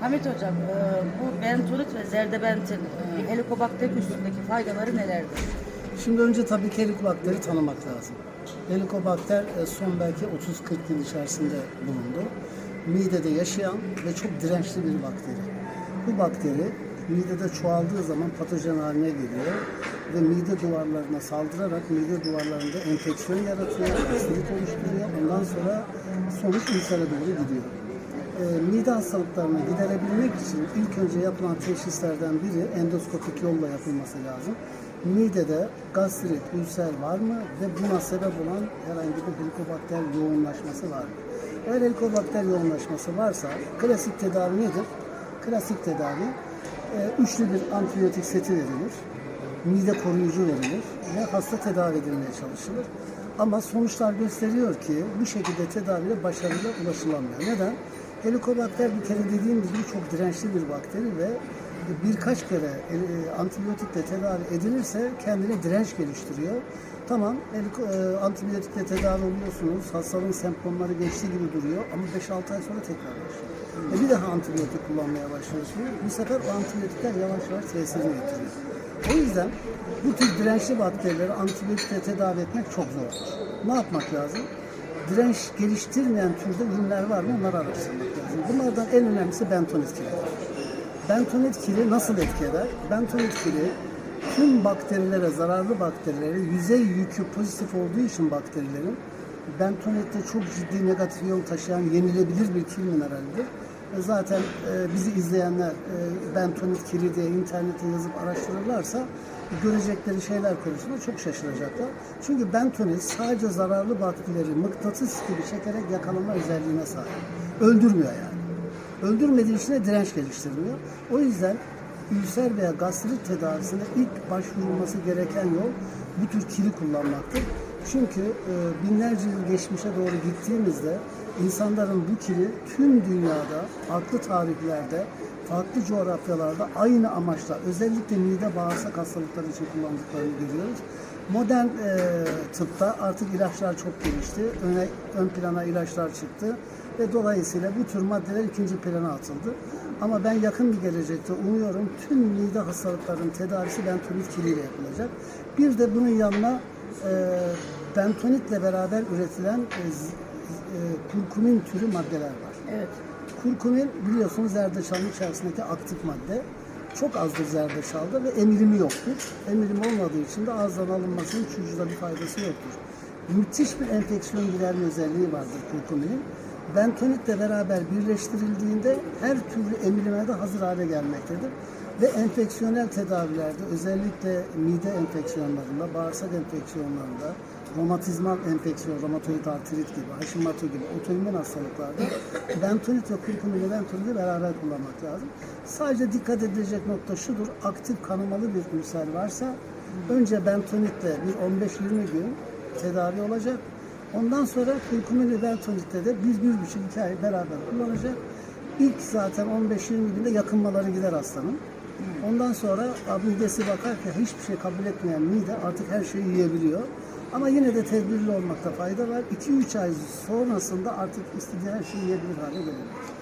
Hamit Hocam, e, bu bentonit ve zerdebentin e, helikobakter üstündeki faydaları nelerdir? Şimdi önce tabii ki helikobakteri tanımak lazım. Helikobakter e, son belki 30-40 yıl içerisinde bulundu. Midede yaşayan ve çok dirençli bir bakteri. Bu bakteri midede çoğaldığı zaman patojen haline geliyor ve mide duvarlarına saldırarak mide duvarlarında enfeksiyon yaratıyor, hastalık oluşturuyor. Ondan sonra sonuç ülsere doğru gidiyor. E, mide hastalıklarını giderebilmek için ilk önce yapılan teşhislerden biri endoskopik yolla yapılması lazım. Midede gastrit, ülser var mı ve buna sebep olan herhangi bir helikobakter yoğunlaşması var mı? Eğer helikobakter yoğunlaşması varsa klasik tedavi nedir? Klasik tedavi e, üçlü bir antibiyotik seti verilir. Mide koruyucu verilir ve hasta tedavi edilmeye çalışılır. Ama sonuçlar gösteriyor ki bu şekilde tedaviye başarılı ulaşılamıyor. Neden? Helikobakter bir kere dediğim gibi çok dirençli bir bakteri ve birkaç kere e, antibiyotikle tedavi edilirse kendine direnç geliştiriyor. Tamam, e, antibiyotikle tedavi oluyorsunuz, hastalığın semptomları geçtiği gibi duruyor ama 5-6 ay sonra tekrar başlıyor. E bir daha antibiyotik kullanmaya başlıyorsunuz. Bu sefer o antibiyotikler yavaş yavaş tesirini yitiriyor. O yüzden bu tür dirençli bakterileri antibiyotikle tedavi etmek çok zor. Ne yapmak lazım? Direnç geliştirmeyen türde ürünler var mı onları araştırmak lazım. Bunlardan en önemlisi bentonit kilidir. Bentonit kili nasıl etki eder? Bentonit kili tüm bakterilere, zararlı bakterilere yüzey yükü pozitif olduğu için bakterilerin bentonitte çok ciddi negatif iyon taşıyan yenilebilir bir kil mineralidir. Zaten e, bizi izleyenler e, bentonit kili diye internete yazıp araştırırlarsa görecekleri şeyler konusunda çok şaşıracaklar. Çünkü bentonit sadece zararlı bakterileri mıknatıs gibi çekerek yakalama özelliğine sahip. Öldürmüyor yani. Öldürmediği için de direnç geliştirmiyor. O yüzden ülser veya gastrit tedavisinde ilk başvurulması gereken yol bu tür kili kullanmaktır. Çünkü e, binlerce yıl geçmişe doğru gittiğimizde insanların bu kili tüm dünyada, farklı tarihlerde, farklı coğrafyalarda aynı amaçla özellikle mide bağırsak hastalıkları için kullandıklarını görüyoruz. Modern e, tıpta artık ilaçlar çok gelişti. Öne, ön plana ilaçlar çıktı ve dolayısıyla bu tür maddeler ikinci plana atıldı. Ama ben yakın bir gelecekte umuyorum tüm mide hastalıklarının tedavisi bentonit kiliyle yapılacak. Bir de bunun yanına e, bentonitle beraber üretilen e, e, kurkumin türü maddeler var. Evet. Kurkumin biliyorsunuz zerdeçalın içerisindeki aktif madde. Çok azdır zerdeçalda ve emirimi yoktur. Emirim olmadığı için de ağızdan alınmasının vücuda bir faydası yoktur. Müthiş bir enfeksiyon giderme özelliği vardır kurkuminin. Bentonitle beraber birleştirildiğinde her türlü emirime de hazır hale gelmektedir. Ve enfeksiyonel tedavilerde özellikle mide enfeksiyonlarında, bağırsak enfeksiyonlarında, romatizmal enfeksiyon, romatoid artrit gibi, Hashimoto gibi otoimmün hastalıklarda bentonit ve kurkumini bentoniti beraber kullanmak lazım. Sadece dikkat edilecek nokta şudur, aktif kanamalı bir ülser varsa önce bentonitle bir 15-20 gün tedavi olacak. Ondan sonra kurkumin ve bentonitle de bir, bir buçuk iki ay beraber kullanacak. İlk zaten 15-20 günde yakınmaları gider hastanın. Ondan sonra midesi bakar ki hiçbir şey kabul etmeyen mide artık her şeyi yiyebiliyor. Ama yine de tedbirli olmakta fayda var. 2-3 ay sonrasında artık istediği her şeyi yiyebilir hale gelebilir.